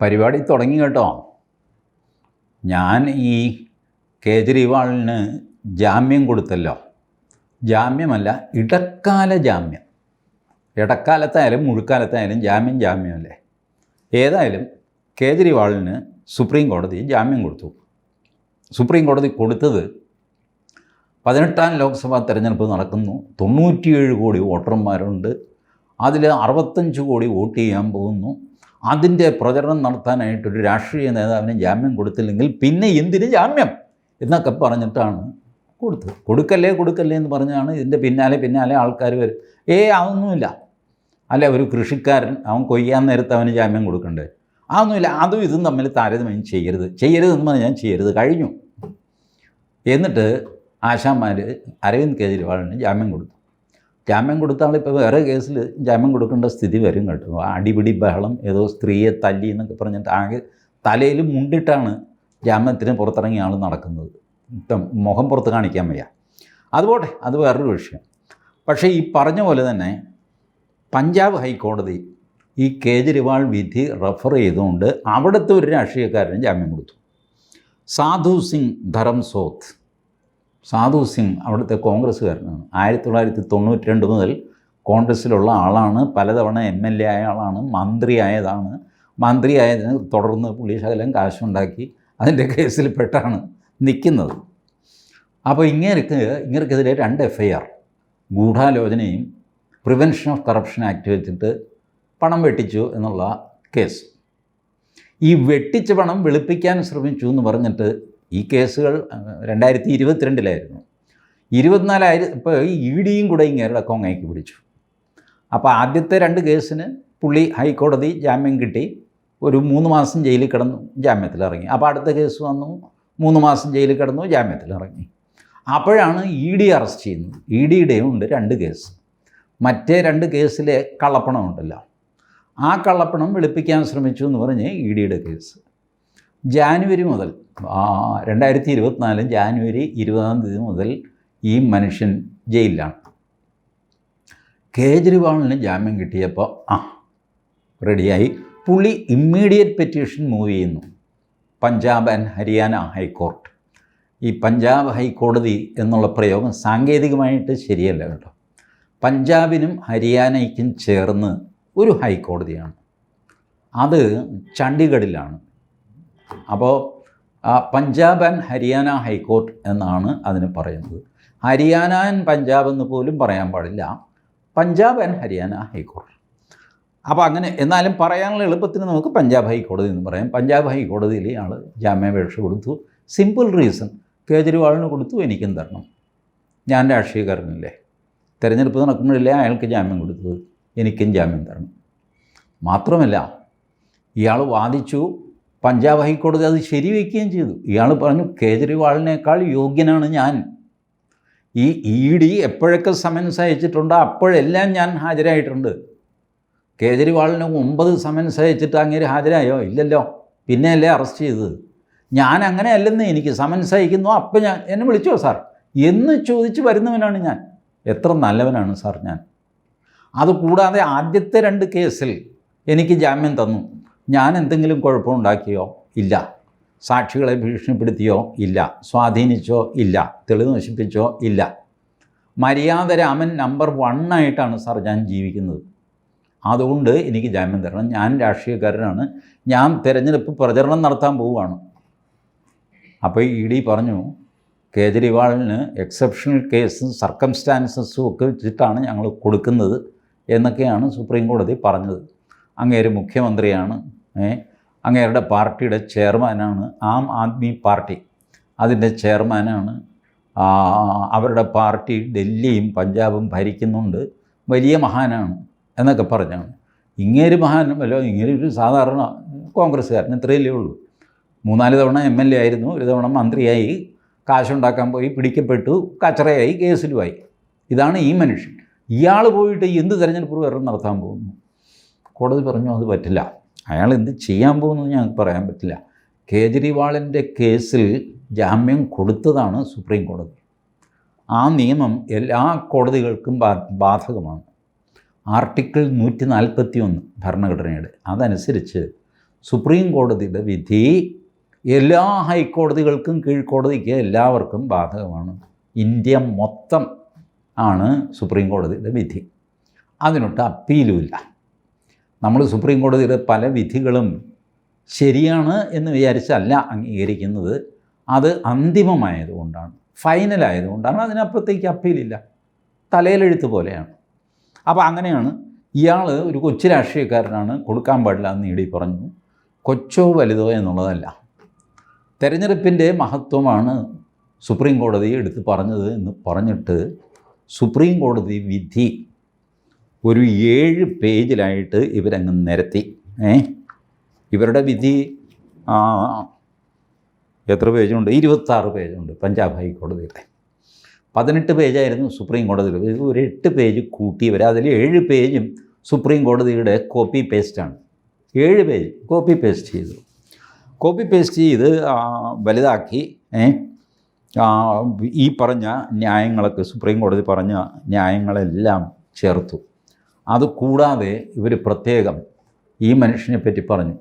പരിപാടി തുടങ്ങി കേട്ടോ. ഞാൻ ഈ കേജ്രിവാളിന് ജാമ്യം കൊടുത്തല്ലോ. ജാമ്യമല്ല ഇടക്കാല ജാമ്യം. ഇടക്കാലത്തായാലും മുഴുക്കാലത്തായാലും ജാമ്യം ജാമ്യമല്ലേ. ഏതായാലും കേജ്രിവാളിന് സുപ്രീം കോടതി ജാമ്യം കൊടുത്തു. സുപ്രീം കോടതി കൊടുത്തത് പതിനെട്ടാം ലോക്സഭാ തെരഞ്ഞെടുപ്പ് നടക്കുന്നു. തൊണ്ണൂറ്റിയേഴ് കോടി വോട്ടർമാരുണ്ട്. അതിൽ അറുപത്തഞ്ച് കോടി വോട്ട് ചെയ്യാൻ പോകുന്നു. അതിന്റെ പ്രചരണം നടത്താനായിട്ടൊരു രാഷ്ട്രീയ നേതാവിന് ജാമ്യം കൊടുത്തില്ലെങ്കിൽ പിന്നെ എന്തിന് ജാമ്യം? എന്നൊക്കെ പറഞ്ഞിട്ടാണ് കൊടുത്തത്. കൊടുക്കല്ലേ കൊടുക്കല്ലേ എന്ന് പറഞ്ഞാണ് ഇതിന്റെ പിന്നാലെ പിന്നാലെ ആൾക്കാർ വരും. ഏ അതൊന്നുമില്ല. അല്ല ഒരു കൃഷിക്കാരൻ അവൻ കൊയ്യാൻ നേരത്ത് അവന് ജാമ്യം കൊടുക്കണ്ടേ? അതൊന്നുമില്ല. അതും ഇതും തമ്മിൽ താരതമ്യം ചെയ്യരുത്. ചെയ്യരുതെന്ന് പറഞ്ഞാൽ ചെയ്യരുത്. കഴിഞ്ഞു. എന്നിട്ട് ആശാന്മാർ അരവിന്ദ് കെജ്രിവാളിന് ജാമ്യം കൊടുത്തു. ജാമ്യം കൊടുത്ത ആളിപ്പോൾ വേറെ കേസിൽ ജാമ്യം കൊടുക്കേണ്ട സ്ഥിതി വരും കേട്ടോ. അടിപിടി ബഹളം ഏതോ സ്ത്രീയെ തല്ലി എന്നൊക്കെ പറഞ്ഞിട്ട് ആകെ തലയിൽ മുണ്ടിട്ടാണ് ജാമ്യത്തിന് പുറത്തിറങ്ങിയ ആൾ നടക്കുന്നത്. മുഖം പുറത്ത് കാണിക്കാൻ വയ്യ. അതുപോട്ടെ അത് വേറൊരു വിഷയം. പക്ഷേ ഈ പറഞ്ഞ പോലെ തന്നെ പഞ്ചാബ് ഹൈക്കോടതി ഈ കേജ്രിവാൾ വിധി റെഫർ ചെയ്തുകൊണ്ട് അവിടുത്തെ ഒരു രാഷ്ട്രീയക്കാരന് ജാമ്യം കൊടുത്തു. സാധു സിംഗ് ധരംസോത്ത്. സാധു സിംഗ് അവിടുത്തെ കോൺഗ്രസ്സുകാരനാണ്. ആയിരത്തി തൊള്ളായിരത്തി തൊണ്ണൂറ്റി രണ്ട് മുതൽ കോൺഗ്രസ്സിലുള്ള ആളാണ്. പലതവണ എം എൽ എ ആയ ആളാണ്. മന്ത്രിയായതാണ്. മന്ത്രിയായതിന് തുടർന്ന് പുള്ളി ശകലം കാശുണ്ടാക്കി അതിന്റെ കേസിൽപ്പെട്ടാണ് നിൽക്കുന്നത്. അപ്പോൾ ഇങ്ങേർക്ക് ഇങ്ങനെക്കെതിരെ രണ്ട് എഫ് ഐ ആർ ഗൂഢാലോചനയും പ്രിവെൻഷൻ ഓഫ് കറപ്ഷൻ ആക്ട് വെച്ചിട്ട് പണം വെട്ടിച്ചു എന്നുള്ള കേസ്. ഈ വെട്ടിച്ച പണം വെളുപ്പിക്കാൻ ശ്രമിച്ചു എന്ന് പറഞ്ഞിട്ട് ഈ കേസുകൾ രണ്ടായിരത്തി ഇരുപത്തിരണ്ടിലായിരുന്നു ഇരുപത്തിനാലായിരം ഇപ്പോൾ ഇ ഡിയും കൂടെ ഇങ്ങേരുടെ കൊങ്ങയ്ക്ക് പിടിച്ചു. അപ്പോൾ ആദ്യത്തെ രണ്ട് കേസിന് പുള്ളി ഹൈക്കോടതി ജാമ്യം കിട്ടി. ഒരു മൂന്ന് മാസം ജയിലിൽ കിടന്നു ജാമ്യത്തിൽ ഇറങ്ങി. അപ്പോൾ അടുത്ത കേസ് വന്നു മൂന്ന് മാസം ജയിലിൽ കിടന്നു ജാമ്യത്തിൽ ഇറങ്ങി. അപ്പോഴാണ് ഇ ഡി അറസ്റ്റ് ചെയ്യുന്നത്. ഇ ഡിയുടെയും ഉണ്ട് രണ്ട് കേസ്. മറ്റേ രണ്ട് കേസിലെ കള്ളപ്പണം ഉണ്ടല്ലോ. ആ കള്ളപ്പണം വെളുപ്പിക്കാൻ ശ്രമിച്ചു എന്ന് പറഞ്ഞ് ഇ ഡിയുടെ കേസ്. ജാനുവരി മുതൽ രണ്ടായിരത്തി ഇരുപത്തിനാല് ജാനുവരി ഇരുപതാം തീയതി മുതൽ ഈ മനുഷ്യൻ ജയിലിലാണ്. കേജ്രിവാളിന് ജാമ്യം കിട്ടിയപ്പോൾ ആ റെഡിയായി. പുള്ളി ഇമ്മീഡിയറ്റ് പെറ്റീഷൻ മൂവ് ചെയ്യുന്നു. Punjab and Haryana high court. ഈ പഞ്ചാബ് ഹൈക്കോടതി എന്നുള്ള പ്രയോഗം സാങ്കേതികമായിട്ട് ശരിയല്ല കേട്ടോ. പഞ്ചാബിനും ഹരിയാനയ്ക്കും ചേർന്ന് ഒരു ഹൈക്കോടതിയാണ്. അത് ചണ്ഡീഗഡിലാണ്. അപ്പോൾ പഞ്ചാബ് ആൻഡ് ഹരിയാന ഹൈക്കോർട്ട് എന്നാണ് അതിന് പറയുന്നത്. ഹരിയാന ആൻഡ് പഞ്ചാബ് എന്ന് പോലും പറയാൻ പാടില്ല. Punjab and Haryana high court. അപ്പോൾ അങ്ങനെ എന്നാലും പറയാനുള്ള എളുപ്പത്തിന് നമുക്ക് പഞ്ചാബ് ഹൈക്കോടതി എന്ന് പറയാം. പഞ്ചാബ് ഹൈക്കോടതിയിൽ ആൾ ജാമ്യാപേക്ഷ കൊടുത്തു. സിമ്പിൾ റീസൺ കേജ്രിവാളിന് കൊടുത്തു എനിക്കും തരണം. ഞാൻ രാഷ്ട്രീയക്കാരനല്ലേ. തിരഞ്ഞെടുപ്പ് നടക്കുമ്പോഴല്ലേ അയാൾക്ക് ജാമ്യം കൊടുത്തത്? എനിക്കും ജാമ്യം തരണം. മാത്രമല്ല ഇയാൾ വാദിച്ചു. പഞ്ചാബ് ഹൈക്കോടതി അത് ശരിവെക്കുകയും ചെയ്തു. ഇയാൾ പറഞ്ഞു കേജ്രിവാളിനേക്കാൾ യോഗ്യനാണ് ഞാൻ. ഈ ഇ ഡി എപ്പോഴൊക്കെ സമൻസ് അയച്ചിട്ടുണ്ടോ അപ്പോഴെല്ലാം ഞാൻ ഹാജരായിട്ടുണ്ട്. കേജ്രിവാളിന് ഒമ്പത് സമൻസ് അയച്ചിട്ട് അങ്ങേര് ഹാജരായോ? ഇല്ലല്ലോ. പിന്നെയല്ലേ അറസ്റ്റ് ചെയ്തത്. ഞാൻ അങ്ങനെ അല്ലെന്ന് എനിക്ക് സമൻസ് അയക്കുന്നു. അപ്പം ഞാൻ എന്നെ വിളിച്ചോ സാർ? എന്ന് ചോദിച്ച് വരുന്നവനാണ് ഞാൻ. എത്ര നല്ലവനാണ് സാർ ഞാൻ. അതുകൂടാതെ ആദ്യത്തെ രണ്ട് കേസിൽ എനിക്ക് ജാമ്യം തന്നു. ഞാൻ എന്തെങ്കിലും കുഴപ്പമുണ്ടാക്കിയോ ഇല്ല. സാക്ഷികളെ ഭീഷണിപ്പെടുത്തിയോ? ഇല്ല. സ്വാധീനിച്ചോ? ഇല്ല. തെളിവ് നശിപ്പിച്ചോ? ഇല്ല. മര്യാദ രാമൻ നമ്പർ വണ്ണായിട്ടാണ് സാർ ഞാൻ ജീവിക്കുന്നത്. അതുകൊണ്ട് എനിക്ക് ജാമ്യം തരണം. ഞാൻ രാഷ്ട്രീയക്കാരനാണ്. ഞാൻ തിരഞ്ഞെടുപ്പ് പ്രചരണം നടത്താൻ പോവുകയാണ്. അപ്പോൾ ഇ ഡി പറഞ്ഞു കേജ്രിവാളിന് എക്സെപ്ഷണൽ കേസും സർക്കംസ്റ്റാൻസസും ഒക്കെ വെച്ചിട്ടാണ് ഞങ്ങൾ കൊടുക്കുന്നത് എന്നൊക്കെയാണ് സുപ്രീം കോടതി പറഞ്ഞത്. അങ്ങേര് മുഖ്യമന്ത്രിയാണ്. അങ്ങേരുടെ പാർട്ടിയുടെ ചെയർമാനാണ് ആം ആദ്മി പാർട്ടി. അതിന്റെ ചെയർമാനാണ് അവരുടെ പാർട്ടി ഡൽഹിയും പഞ്ചാബും ഭരിക്കുന്നുണ്ട്. വലിയ മഹാനാണ് എന്നൊക്കെ പറഞ്ഞാണ്. ഇങ്ങേര് മഹാനല്ലോ ഇങ്ങനെ ഒരു സാധാരണ കോൺഗ്രസ്സുകാരൻ ഇത്രയല്ലേ ഉള്ളൂ. മൂന്നാൽ തവണ എം എൽ എ ആയിരുന്നു ഒരു തവണ മന്ത്രിയായി കാശുണ്ടാക്കാൻ പോയി പിടിക്കപ്പെട്ടു കച്ചറയായി കേസിലുമായി. ഇതാണ് ഈ മനുഷ്യൻ. ഇയാൾ പോയിട്ട് എന്ത് തെരഞ്ഞെടുപ്പ് വേറെ നടത്താൻ പോകുന്നു? കോടതി പറഞ്ഞു അത് പറ്റില്ല. അയാൾ എന്ത് ചെയ്യാൻ പോകുന്നു ഞങ്ങൾക്ക് പറയാൻ പറ്റില്ല. കേജ്രിവാളിന്റെ കേസിൽ ജാമ്യം കൊടുത്തതാണ് സുപ്രീം കോടതി. ആ നിയമം എല്ലാ കോടതികൾക്കും ബാധകമാണ്. ആർട്ടിക്കിൾ നൂറ്റി നാൽപ്പത്തി ഒന്ന് ഭരണഘടനയുടെ അതനുസരിച്ച് സുപ്രീം കോടതിയുടെ വിധി എല്ലാ ഹൈക്കോടതികൾക്കും കീഴ്ക്കോടതിക്ക് എല്ലാവർക്കും ബാധകമാണ്. ഇന്ത്യ മൊത്തം ആണ് സുപ്രീം കോടതിയുടെ വിധി. അതിനൊട്ട് അപ്പീലുമില്ല. നമ്മൾ സുപ്രീം കോടതിയുടെ പല വിധികളും ശരിയാണ് എന്ന് വിചാരിച്ചല്ല അംഗീകരിക്കുന്നത്. അത് അന്തിമമായതുകൊണ്ടാണ് ഫൈനലായതുകൊണ്ടാണ് അതിനപ്പുറത്തേക്ക് അപ്പീലില്ല. തലയിലെഴുത്ത് പോലെയാണ്. അപ്പോൾ അങ്ങനെയാണ് ഇയാൾ ഒരു കൊച്ചു രാഷ്ട്രീയക്കാരനാണ് കൊടുക്കാൻ പാടില്ല എന്ന് ഇടി പറഞ്ഞു. കൊച്ചോ വലുതോ എന്നുള്ളതല്ല. തെരഞ്ഞെടുപ്പിന്റെ മഹത്വമാണ് സുപ്രീം കോടതി എടുത്ത് പറഞ്ഞത് എന്ന് പറഞ്ഞിട്ട് സുപ്രീം കോടതി വിധി ഒരു ഏഴ് പേജിലായിട്ട് ഇവരങ്ങ് നിരത്തി. ഏ? ഇവരുടെ വിധി എത്ര പേജുണ്ട്? ഇരുപത്താറ് പേജുണ്ട് പഞ്ചാബ് ഹൈക്കോടതിയുടെ പതിനെട്ട് പേജായിരുന്നു സുപ്രീം കോടതിയിൽ ഒരു എട്ട് പേജ് കൂട്ടി വരെ അതിൽ ഏഴ് പേജും സുപ്രീം കോടതിയുടെ കോപ്പി പേസ്റ്റാണ് ഏഴ് പേജ് കോപ്പി പേസ്റ്റ് ചെയ്തു. കോപ്പി പേസ്റ്റ് ചെയ്ത് വലുതാക്കി ഈ പറഞ്ഞ ന്യായങ്ങളൊക്കെ സുപ്രീം കോടതി പറഞ്ഞ ന്യായങ്ങളെല്ലാം ചേർത്തു. അത് കൂടാതെ ഇവർ പ്രത്യേകം ഈ മനുഷ്യനെ പറ്റി പറഞ്ഞു.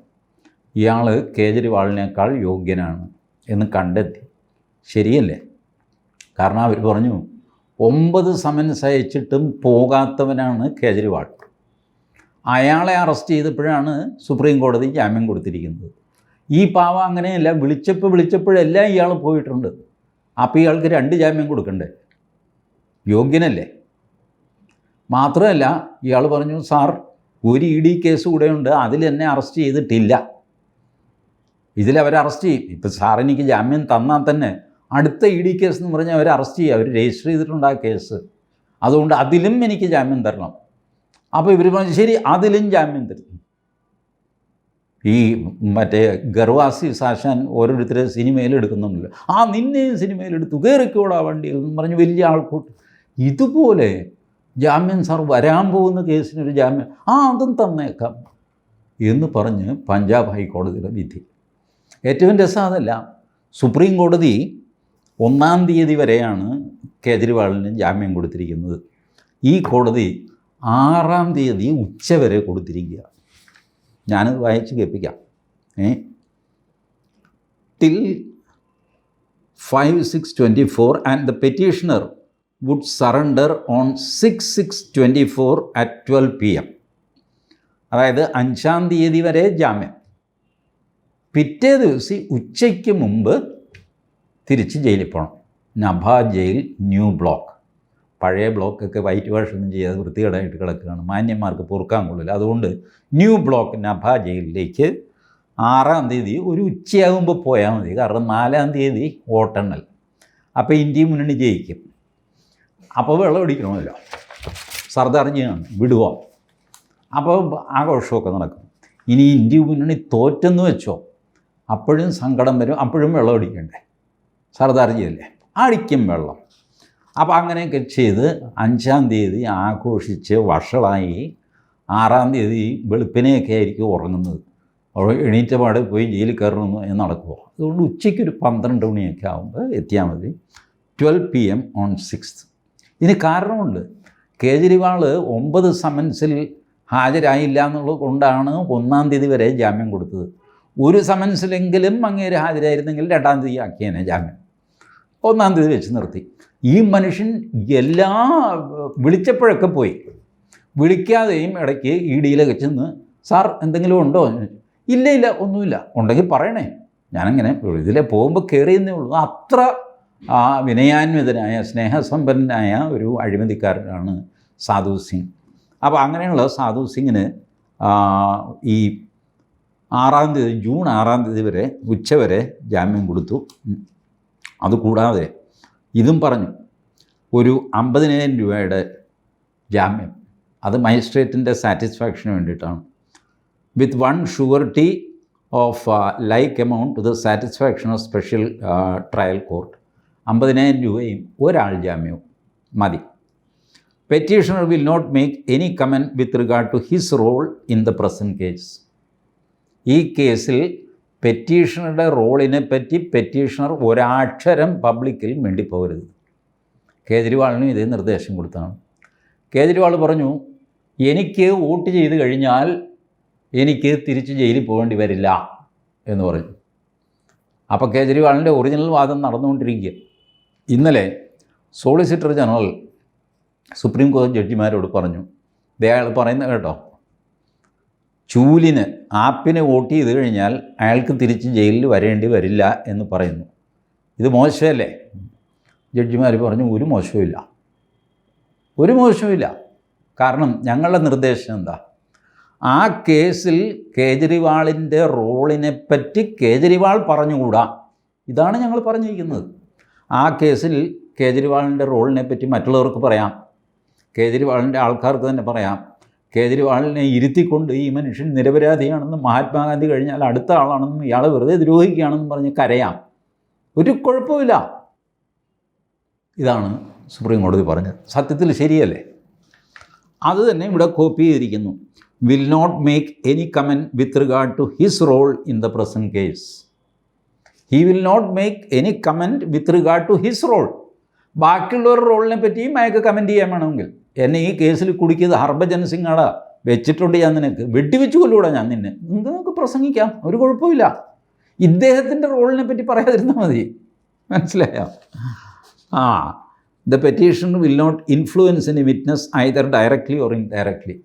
ഇയാൾ കേജ്രിവാളിനേക്കാൾ യോഗ്യനാണ് എന്ന് കണ്ടെത്തി. ശരിയല്ലേ? കാരണം അവർ പറഞ്ഞു ഒമ്പത് സമൻസ് അയച്ചിട്ടും പോകാത്തവനാണ് കേജ്രിവാൾ. അയാളെ അറസ്റ്റ് ചെയ്തപ്പോഴാണ് സുപ്രീം കോടതി ജാമ്യം കൊടുത്തിരിക്കുന്നത്. ഈ പാവ അങ്ങനെയല്ല വിളിച്ചപ്പോൾ വിളിച്ചപ്പോഴെല്ലാം ഇയാൾ പോയിട്ടുണ്ട്. അപ്പോൾ ഇയാൾക്ക് രണ്ട് ജാമ്യം കൊടുക്കണ്ടേ? യോഗ്യനല്ലേ? മാത്രമല്ല ഇയാൾ പറഞ്ഞു സാർ ഒരു ഇ ഡി കേസ് കൂടെയുണ്ട് അതിൽ എന്നെ അറസ്റ്റ് ചെയ്തിട്ടില്ല. ഇതിൽ അവർ അറസ്റ്റ് ചെയ്യും. ഇപ്പം സാർ എനിക്ക് ജാമ്യം തന്നാൽ തന്നെ അടുത്ത ഇ ഡി കേസ് എന്ന് പറഞ്ഞാൽ അവർ അറസ്റ്റ് ചെയ്യുക. അവർ രജിസ്റ്റർ ചെയ്തിട്ടുണ്ട് ആ കേസ്. അതുകൊണ്ട് അതിലും എനിക്ക് ജാമ്യം തരണം. അപ്പോൾ ഇവർ പറഞ്ഞു ശരി അതിലും ജാമ്യം തരും. ഈ മറ്റേ ഗർവാസി സാശാൻ ഓരോരുത്തരെ സിനിമയിൽ എടുക്കുന്നുണ്ടല്ലോ. ആ നിന്നെയും സിനിമയിലെടുത്തു കയറിക്കോടാ വണ്ടിയിൽ എന്ന് പറഞ്ഞ് വലിയ ആൾക്കൂട്ട്. ഇതുപോലെ ജാമ്യം സാർ വരാൻ പോകുന്ന കേസിനൊരു ജാമ്യം. ആ അതും തന്നേക്കാം എന്ന് പറഞ്ഞ് പഞ്ചാബ് ഹൈക്കോടതിയുടെ വിധി. ഏറ്റവും രസം അതല്ല സുപ്രീം കോടതി ഒന്നാം തീയതി വരെയാണ് കേജ്രിവാളിന് ജാമ്യം കൊടുത്തിരിക്കുന്നത്. ഈ കോടതി ആറാം തീയതി ഉച്ചവരെ കൊടുത്തിരിക്കുക. ഞാനത് വായിച്ച് കേൾപ്പിക്കാം. ഏ? Till five six twenty four and the petitioner would surrender on six six twenty four at twelve P M അതായത് അഞ്ചാം തീയതി വരെ ജാമ്യം. പിറ്റേ ദിവസം ഉച്ചയ്ക്ക് മുമ്പ് തിരിച്ച് ജയിലിൽ പോകണം നഭ ജയിൽ ന്യൂ ബ്ലോക്ക്. പഴയ ബ്ലോക്കൊക്കെ വൈറ്റ് വാഷ് ഒന്നും ചെയ്യാതെ വൃത്തികേടായിട്ട് കിടക്കുകയാണ്. മാന്യന്മാർക്ക് പൊറുക്കാൻ കൊള്ളില്ല. അതുകൊണ്ട് ന്യൂ ബ്ലോക്ക് നഭ ജയിലിലേക്ക് ആറാം തീയതി ഒരു ഉച്ചയാകുമ്പോൾ പോയാൽ മതി. കാരണം നാലാം തീയതി വോട്ടെണ്ണൽ. അപ്പോൾ ഇന്ത്യ മുന്നണി ജയിക്കും. അപ്പോൾ വെള്ളം അടിക്കണമല്ലോ. സർദാർജിയാണ് വിടുക അപ്പോൾ ആഘോഷമൊക്കെ നടക്കും. ഇനി ഇന്ത്യ മുന്നണി തോറ്റെന്ന് വെച്ചോ അപ്പോഴും സങ്കടം വരും അപ്പോഴും വെള്ളം അടിക്കണ്ടേ? സർദാർജിയല്ലേ? അടിക്കും വെള്ളം. അപ്പോൾ അങ്ങനെയൊക്കെ ചെയ്ത് അഞ്ചാം തീയതി ആഘോഷിച്ച് വഷളായി ആറാം തീയതി വെളുപ്പിനെയൊക്കെ ആയിരിക്കും ഉറങ്ങുന്നത്. എണീറ്റ പാടെ പോയി ജയിലിൽ കയറണമെന്ന് എന്ന് നടക്കുമോ അതുകൊണ്ട് ഉച്ചയ്ക്ക് ഒരു പന്ത്രണ്ട് മണിയൊക്കെ ആകുമ്പോൾ എത്തിയാൽ മതി. Twelve P M on six ഇതിന് കാരണമുണ്ട്. കേജ്രിവാൾ ഒമ്പത് സമൻസിൽ ഹാജരായില്ല എന്നുള്ളത് കൊണ്ടാണ് ഒന്നാം തീയതി വരെ ജാമ്യം കൊടുത്തത്. ഒരു സമൻസിലെങ്കിലും അങ്ങേര് ഹാജരായിരുന്നെങ്കിൽ രണ്ടാം തീയതി ആക്കിയേനെ ജാമ്യം. ഒന്നാം തീയതി വെച്ച് നിർത്തി. ഈ മനുഷ്യൻ എല്ലാ വിളിച്ചപ്പോഴൊക്കെ പോയി. വിളിക്കാതെയും ഇടയ്ക്ക് ഇ ഡിയിലൊക്കെ ചെന്ന് സാർ എന്തെങ്കിലും ഉണ്ടോ? ഇല്ല ഇല്ല ഒന്നുമില്ല. ഉണ്ടെങ്കിൽ പറയണേ. ഞാനങ്ങനെ ഇതിലെ പോകുമ്പോൾ കയറിയെന്നേ ഉള്ളൂ. അത്ര ആ വിനയാന്വിതനായ സ്നേഹസമ്പന്നനായ ഒരു അഴിമതിക്കാരനാണ് സാധു സിംഗ്. അപ്പോൾ അങ്ങനെയുള്ള സാധു സിംഗിന് ഈ ആറാം തീയതി ജൂൺ ആറാം തീയതി വരെ ഉച്ചവരെ ജാമ്യം കൊടുത്തു. അതുകൂടാതെ ഇതും പറഞ്ഞു ഒരു അമ്പതിനായിരം രൂപയുടെ ജാമ്യം. അത് മജിസ്ട്രേറ്റിന്റെ സാറ്റിസ്ഫാക്ഷന് വേണ്ടിയിട്ടാണ്. With one surety of like amount to the satisfaction of special trial court. അമ്പതിനായിരം രൂപയും ഒരാൾ ജാമ്യവും. മതി. Petitioner will not make any comment with regard to his role in the present case ഈ കേസിൽ പെറ്റീഷണറുടെ റോളിനെ പറ്റി പെറ്റീഷണർ ഒരാക്ഷരം പബ്ലിക്കിൽ വേണ്ടി മിണ്ടിപ്പോകരുത്. കേജ്രിവാളിനും ഇതേ നിർദ്ദേശം കൊടുത്താണ്. കേജ്രിവാൾ പറഞ്ഞു എനിക്ക് വോട്ട് ചെയ്ത് കഴിഞ്ഞാൽ എനിക്ക് തിരിച്ച് ജയിലിൽ പോകേണ്ടി വരില്ല എന്ന് പറഞ്ഞു. അപ്പോൾ കേജ്രിവാളിന്റെ ഒറിജിനൽ വാദം നടന്നുകൊണ്ടിരിക്കുക. ഇന്നലെ സോളിസിറ്റർ ജനറൽ സുപ്രീം കോടതി ജഡ്ജിമാരോട് പറഞ്ഞു. ദേ അയാൾ പറയുന്ന കേട്ടോ ചൂലിന് ആപ്പിനെ വോട്ട് ചെയ്ത് കഴിഞ്ഞാൽ അയാൾക്ക് തിരിച്ച് ജയിലിൽ വരേണ്ടി വരില്ല എന്ന് പറയുന്നു. ഇത് മോശമല്ലേ? ജഡ്ജിമാർ പറഞ്ഞു ഒരു മോശവുമില്ല. ഒരു മോശവുമില്ല. കാരണം ഞങ്ങളുടെ നിർദ്ദേശം എന്താ? ആ കേസിൽ കേജ്രിവാളിന്റെ റോളിനെപ്പറ്റി കേജ്രിവാൾ പറഞ്ഞുകൂടാ. ഇതാണ് ഞങ്ങൾ പറഞ്ഞിരിക്കുന്നത്. ആ കേസിൽ കേജ്രിവാളിന്റെ റോളിനെ പറ്റി മറ്റുള്ളവർക്ക് പറയാം. കേജ്രിവാളിന്റെ ആൾക്കാർക്ക് തന്നെ പറയാം. കേജ്രിവാളിനെ ഇരുത്തിക്കൊണ്ട് ഈ മനുഷ്യൻ നിരപരാധിയാണെന്നും മഹാത്മാഗാന്ധി കഴിഞ്ഞാൽ അടുത്ത ആളാണെന്നും ഇയാളെ വെറുതെ ദ്രോഹിക്കുകയാണെന്നും പറഞ്ഞ് കരയാം. ഒരു കുഴപ്പമില്ല ഇതാണ് സുപ്രീം കോടതി പറഞ്ഞത്. സത്യത്തിൽ ശരിയല്ലേ? അത് തന്നെ ഇവിടെ കോപ്പി ചെയ്തിരിക്കുന്നു. Will not make any comment with regard to his role in the present case he will not make any comment with regard to his role ബാക്കിയുള്ളവരുടെ റോളിനെ പറ്റിയും അയാൾക്ക് കമന്റ് ചെയ്യാൻ വേണമെങ്കിൽ. എന്നെ ഈ കേസിൽ കുടിക്കിയത് ഹർഭജൻ സിംഗാടാ വെച്ചിട്ടുണ്ട് ഞാൻ നിനക്ക്. വെട്ടിവെച്ച് കൊല്ലൂടാ ഞാൻ നിന്നെ. നിങ്ങൾക്ക് പ്രസംഗിക്കാം? ഒരു കുഴപ്പമില്ല ഇദ്ദേഹത്തിന്റെ റോളിനെ പറ്റി പറയാതിരുന്നാൽ മതി. മനസ്സിലായോ? ആ the petition will not influence in witness either directly or indirectly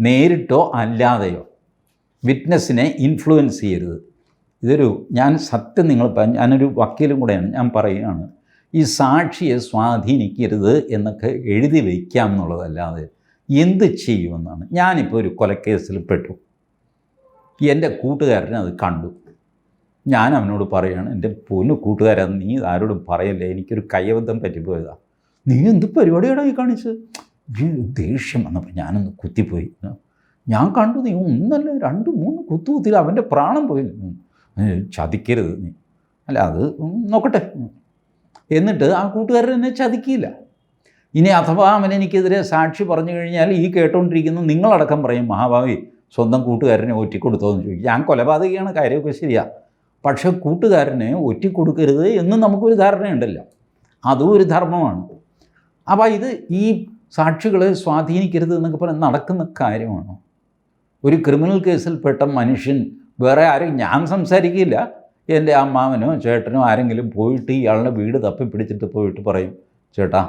നേരിട്ടോ അല്ലാതെയോ. വിറ്റ്നസ്സിനെ ഇൻഫ്ലുവൻസ് ചെയ്യരുത്. ഇതൊരു ഞാൻ സത്യം നിങ്ങൾ ഞാനൊരു വക്കീലും കൂടെയാണ് ഞാൻ പറയുകയാണ്. ഈ സാക്ഷിയെ സ്വാധീനിക്കരുത് എന്നൊക്കെ എഴുതി വയ്ക്കാം എന്നുള്ളതല്ലാതെ എന്ത് ചെയ്യുമെന്നാണ്. ഞാനിപ്പോൾ ഒരു കൊലക്കേസിൽ പെട്ടു. എന്റെ കൂട്ടുകാരൻ അത് കണ്ടു. ഞാൻ അവനോട് പറയുകയാണ് എന്റെ പൊന്നു കൂട്ടുകാരൻ നീ ആരോടും പറയല്ലേ? എനിക്കൊരു കയ്യബദ്ധം പറ്റിപ്പോയതാ. നീ എന്ത് പരിപാടിയാടാ ഈ കാണിച്ചത്? ഈ ദേഷ്യം വന്നപ്പോൾ ഞാനൊന്ന് കുത്തിപ്പോയി. ഞാൻ കണ്ടു നീ ഒന്നല്ല രണ്ട് മൂന്ന് കുത്തു കുത്തിയില്ല അവന്റെ പ്രാണം പോയി. ചതിക്കരുത് നീ. അല്ല അത് നോക്കട്ടെ. എന്നിട്ട് ആ കൂട്ടുകാരൻ എന്നെ ചതിക്കില്ല ഇനി അഥവാ അവൻ എനിക്കെതിരെ സാക്ഷി പറഞ്ഞു കഴിഞ്ഞാൽ ഈ കേട്ടോണ്ടിരിക്കുന്ന നിങ്ങളടക്കം പറയും മഹാഭാവി സ്വന്തം കൂട്ടുകാരനെ ഒറ്റിക്കൊടുത്തോ എന്ന് ചോദിക്കും. ഞാൻ കൊലപാതകയാണ് കാര്യമൊക്കെ ശരിയാ. പക്ഷേ കൂട്ടുകാരനെ ഒറ്റിക്കൊടുക്കരുത് എന്ന് നമുക്കൊരു ധാരണയുണ്ടല്ലോ. അതും ഒരു ധർമ്മമാണ്. അപ്പോൾ ഇത് ഈ സാക്ഷികളെ സ്വാധീനിക്കരുത് എന്നൊക്കെ പറഞ്ഞ് നടക്കുന്ന കാര്യമാണോ? ഒരു ക്രിമിനൽ കേസിൽപ്പെട്ട മനുഷ്യൻ വേറെ ആരും ഞാൻ സംസാരിക്കില്ല. എന്റെ അമ്മാവനോ ചേട്ടനോ ആരെങ്കിലും പോയിട്ട് ഇയാളുടെ വീട് തപ്പി പിടിച്ചിട്ട് പോയിട്ട് പറയും ചേട്ടാ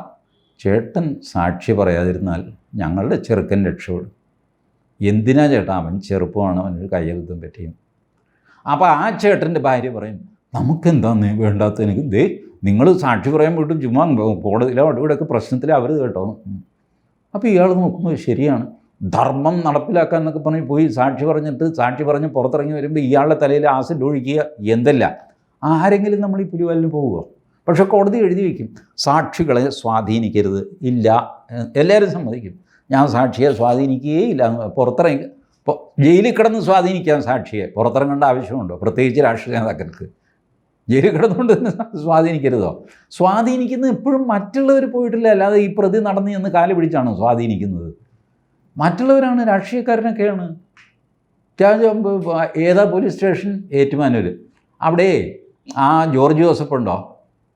ചേട്ടൻ സാക്ഷി പറയാതിരുന്നാൽ ഞങ്ങളുടെ ചെറുക്കൻ രക്ഷപ്പെടും. എന്തിനാ ചേട്ടാ അവൻ ചെറുപ്പമാണ് അവനൊരു കയ്യബദ്ധം പറ്റിയും? അപ്പോൾ ആ ചേട്ടന്റെ ഭാര്യ പറയും നമുക്കെന്താന്ന് വേണ്ടാത്ത എനിക്ക്? ദേ നിങ്ങൾ സാക്ഷി പറയാൻ പോയിട്ട് ചുമ്മാ കോടതിയിലോ അവിടെ ഇവിടെയൊക്കെ പ്രശ്നത്തിൽ അവർ കേട്ടോ അപ്പോൾ ഇയാൾ നോക്കുമ്പോൾ ശരിയാണ്. ധർമ്മം നടപ്പിലാക്കാൻ എന്നൊക്കെ പറഞ്ഞ് പോയി. സാക്ഷി പറഞ്ഞിട്ട് സാക്ഷി പറഞ്ഞ് പുറത്തിറങ്ങി വരുമ്പോൾ ഇയാളുടെ തലയിൽ ആസിഡ് ഒഴിക്കുക എന്തല്ല. ആരെങ്കിലും നമ്മൾ ഈ പുലിവാലിന് പോവുക. പക്ഷേ കോടതി എഴുതി വയ്ക്കും സാക്ഷികളെ സ്വാധീനിക്കരുത്. ഇല്ല. എല്ലാവരും സമ്മതിക്കും. ഞാൻ സാക്ഷിയെ സ്വാധീനിക്കുകയേ ഇല്ല പുറത്തിറങ്ങി ഇപ്പോൾ ജയിലിൽ കിടന്ന് സ്വാധീനിക്കാൻ സാക്ഷിയെ. പുറത്തിറങ്ങേണ്ട ആവശ്യമുണ്ടോ? പ്രത്യേകിച്ച് രാഷ്ട്രീയ നേതാക്കൾക്ക്. ജയിലിൽ കിടന്നുകൊണ്ട് തന്നെ സ്വാധീനിക്കരുതോ? സ്വാധീനിക്കുന്നത് എപ്പോഴും മറ്റുള്ളവർ പോയിട്ടില്ല. അല്ലാതെ ഈ പ്രതി നടന്നു എന്ന് കാൽ പിടിച്ചാണോ സ്വാധീനിക്കുന്നത്? മറ്റുള്ളവരാണ് രാഷ്ട്രീയക്കാരനൊക്കെയാണ് ഏതാ പോലീസ് സ്റ്റേഷൻ ഏറ്റുമാനൂർ അവിടെ ആ ജോർജ് ജോസഫ് ഉണ്ടോ?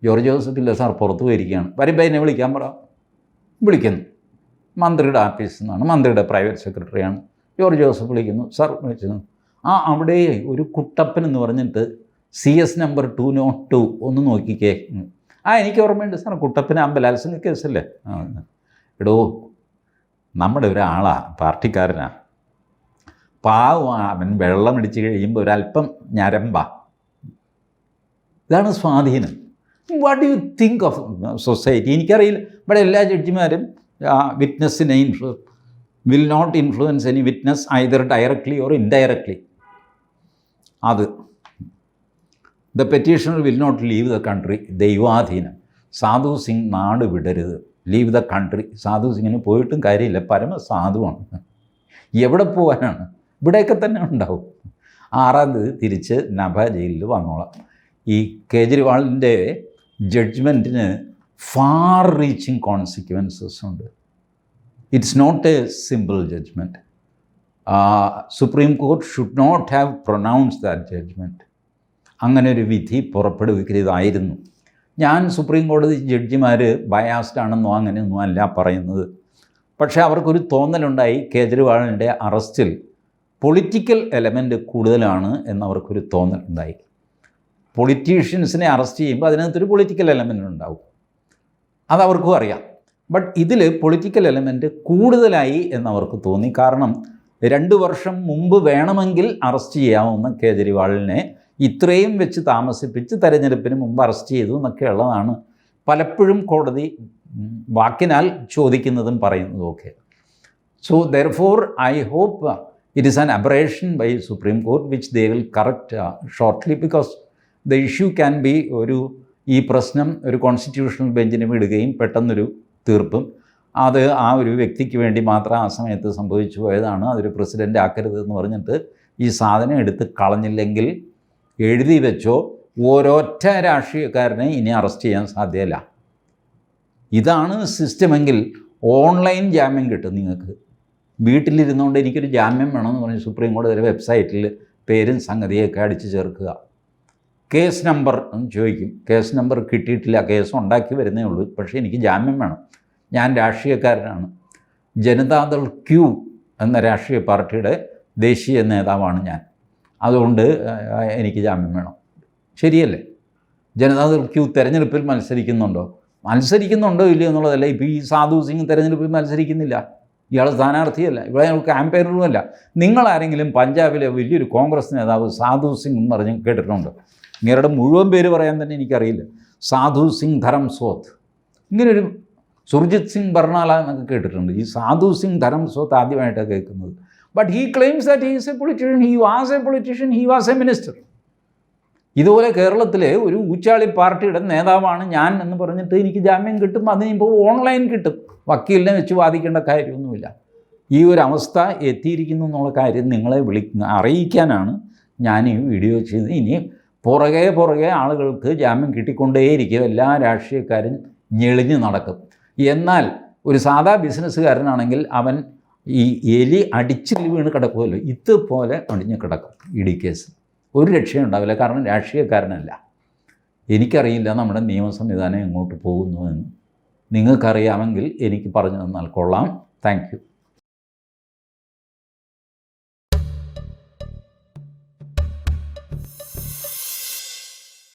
ജോർജ് ജോസഫ് ഇല്ല സാർ പുറത്ത് പോയിരിക്കുകയാണ്. വരുമ്പോൾ എന്നെ വിളിക്കാൻ പറ. വിളിക്കുന്നു. മന്ത്രിയുടെ ഓഫീസിൽ നിന്നാണ് മന്ത്രിയുടെ പ്രൈവറ്റ് സെക്രട്ടറിയാണ് ജോർജ് ജോസഫ് വിളിക്കുന്നു. സാർ വിളിച്ചു. ആ അവിടെ ഒരു കുട്ടപ്പൻ എന്ന് പറഞ്ഞിട്ട് C S number two nought two ഒന്ന് നോക്കിക്കേ. ആ എനിക്ക് ഓർമ്മയുണ്ട് സാർ കുട്ടപ്പൻ അമ്പലാത്സംഗ കേസല്ലേ? എടോ നമ്മുടെ ഒരാളാ പാർട്ടിക്കാരനാണ് പാവം അവൻ വെള്ളം അടിച്ച് കഴിയുമ്പോൾ ഒരല്പം ഞരമ്പ. ഇതാണ് സ്വാധീനം. What you think of society എനിക്കറിയില്ല. ഇവിടെ എല്ലാ ജഡ്ജിമാരും വിറ്റ്നസ്സിനെ ഇൻഫ്ലു will not influence any witness either directly or indirectly അത്. The petitioner will not leave the country ദൈവാധീനം. സാധു സിംഗ് നാട് വിടരുത്. ലീവ് ദ കൺട്രി സാധു സിംഗിന് പോയിട്ടും കാര്യമില്ല. പരമ സാധുവാണ് എവിടെ പോകാനാണ് ഇവിടെയൊക്കെ തന്നെ ഉണ്ടാവും. ആറാം തീയതി തിരിച്ച് നഭ ജയിലിൽ വന്നോളാം. ഈ കേജ്രിവാളിന്റെ ജഡ്ജ്മെന്റിന് ഫാർ റീച്ചിങ് കോൺസിക്വൻസസ് ഉണ്ട്. It's not a simple judgment supreme court should not have pronounce that judgment അങ്ങനെ ഒരു വിധി പുറപ്പെടുവിക്കരുതായിരുന്നു. ഞാൻ സുപ്രീം കോടതി ജഡ്ജിമാർ ബയാസ്ഡ് ആണെന്നോ അങ്ങനെയൊന്നും അല്ല പറയുന്നത്. പക്ഷേ അവർക്കൊരു തോന്നലുണ്ടായി കേജ്രിവാളിന്റെ അറസ്റ്റിൽ പൊളിറ്റിക്കൽ എലമെന്റ് കൂടുതലാണ് എന്നവർക്കൊരു തോന്നലുണ്ടായി പൊളിറ്റീഷ്യൻസിനെ അറസ്റ്റ് ചെയ്യുമ്പോൾ അതിനകത്തൊരു പൊളിറ്റിക്കൽ എലമെന്റ് ഉണ്ടാവും. അതവർക്കും അറിയാം. ബട്ട് ഇതിൽ പൊളിറ്റിക്കൽ എലമെന്റ് കൂടുതലായി എന്നവർക്ക് തോന്നി. കാരണം രണ്ട് വർഷം മുമ്പ് വേണമെങ്കിൽ അറസ്റ്റ് ചെയ്യാവുന്ന കേജ്രിവാളിനെ ഇത്രയും വെച്ച് താമസിപ്പിച്ച് തെരഞ്ഞെടുപ്പിന് മുമ്പ് അറസ്റ്റ് ചെയ്തു എന്നൊക്കെയുള്ളതാണ് പലപ്പോഴും കോടതി വാക്കിനാൽ ചോദിക്കുന്നതും പറയുന്നതും ഒക്കെ. So therefore I hope it is an aberration by supreme court which they will correct shortly because the issue can be ഒരു ഈ പ്രശ്നം ഒരു കോൺസ്റ്റിറ്റ്യൂഷണൽ ബെഞ്ചിന് വിടുകയും പെട്ടെന്നൊരു തീർപ്പും. അത് ആ ഒരു വ്യക്തിക്ക് വേണ്ടി മാത്രം ആ സമയത്ത് സംഭവിച്ചു പോയതാണ്. അതൊരു പ്രസിഡന്റ് ആക്കരുത് എന്ന് പറഞ്ഞിട്ട് ഈ സാധനം എടുത്ത് കളഞ്ഞില്ലെങ്കിൽ എഴുതി വെച്ചോ ഓരോറ്റ രാഷ്ട്രീയക്കാരനെ ഇനി അറസ്റ്റ് ചെയ്യാൻ സാധ്യമല്ല ഇതാണ് സിസ്റ്റമെങ്കിൽ ഓൺലൈൻ ജാമ്യം കിട്ടും നിങ്ങൾക്ക്. വീട്ടിലിരുന്നുകൊണ്ട് എനിക്കൊരു ജാമ്യം വേണമെന്ന് പറഞ്ഞ് സുപ്രീം കോടതിയുടെ വെബ്സൈറ്റിൽ പേരും സംഗതിയൊക്കെ അടിച്ചു ചേർക്കുക. കേസ് നമ്പർ എന്ന് ചോദിക്കും. കേസ് നമ്പർ കിട്ടിയിട്ടില്ല കേസ് ഉണ്ടാക്കി വരുന്നേ ഉള്ളൂ. പക്ഷേ എനിക്ക് ജാമ്യം വേണം. ഞാൻ രാഷ്ട്രീയക്കാരനാണ്. ജനതാദൾ ക്യൂ എന്ന രാഷ്ട്രീയ പാർട്ടിയുടെ ദേശീയ നേതാവാണ് ഞാൻ. അതുകൊണ്ട് എനിക്ക് ജാമ്യം വേണം. ശരിയല്ലേ? ജനതാദൾ ക്യൂ തെരഞ്ഞെടുപ്പിൽ മത്സരിക്കുന്നുണ്ടോ? മത്സരിക്കുന്നുണ്ടോ ഇല്ലയോ എന്നുള്ളതല്ല. ഇപ്പോൾ ഈ സാധു സിംഗ് തെരഞ്ഞെടുപ്പിൽ മത്സരിക്കുന്നില്ല. ഇയാൾ സ്ഥാനാർത്ഥിയല്ല. ഇവിടെ അയാൾ ക്യാമ്പയിനറുമല്ല. നിങ്ങളാരെങ്കിലും പഞ്ചാബിലെ വലിയൊരു കോൺഗ്രസ് നേതാവ് സാധു സിംഗ് എന്ന് പറഞ്ഞ് കേട്ടിട്ടുണ്ട്. ഇങ്ങരുടെ മുഴുവൻ പേര് പറയാൻ തന്നെ എനിക്കറിയില്ല. സാധു സിംഗ് ധരം സോത്ത്. ഇങ്ങനൊരു സുർജിത് സിംഗ് ബർണാല എന്നൊക്കെ കേട്ടിട്ടുണ്ട്. ഈ സാധു സിംഗ് ധരം സോത്ത് ആദ്യമായിട്ടാണ് കേൾക്കുന്നത്. But he claims that he is a politician he was a politician he was a minister ഇതുപോലെ കേരളത്തിലെ ഒരു ഊച്ചാളി പാർട്ടിയുടെ നേതാവാണ് ഞാൻ എന്ന് പറഞ്ഞിട്ട് എനിക്ക് ജാമ്യം കിട്ടും അതിനിപ്പോൾ ഓൺലൈൻ കിട്ടും. വക്കീലിനെ വെച്ച് വാദിക്കേണ്ട കാര്യമൊന്നുമില്ല. ഈ ഒരു അവസ്ഥ എത്തിയിരിക്കുന്നു എന്നുള്ള കാര്യം നിങ്ങളെ വിളി അറിയിക്കാനാണ് ഞാൻ ഈ വീഡിയോ ചെയ്തത്. ഇനി പുറകെ പുറകെ ആളുകൾക്ക് ജാമ്യം കിട്ടിക്കൊണ്ടേയിരിക്കും. എല്ലാ രാഷ്ട്രീയക്കാരും ഞെളിഞ്ഞ് നടക്കും. എന്നാൽ ഒരു സാധാ ബിസിനസ്സുകാരനാണെങ്കിൽ അവൻ ഈ എലി അടിച്ചിൽ വീണ് കിടക്കുമല്ലോ ഇതുപോലെ അടിഞ്ഞ് കിടക്കും ഇ കേസ്. ഒരു രക്ഷയും ഉണ്ടാവില്ല കാരണം രാഷ്ട്രീയക്കാരനല്ല. എനിക്കറിയില്ല നമ്മുടെ നിയമ സംവിധാനം എങ്ങോട്ട് പോകുന്നു എന്ന്. നിങ്ങൾക്കറിയാമെങ്കിൽ എനിക്ക് പറഞ്ഞു തന്നാൽ കൊള്ളാം. താങ്ക്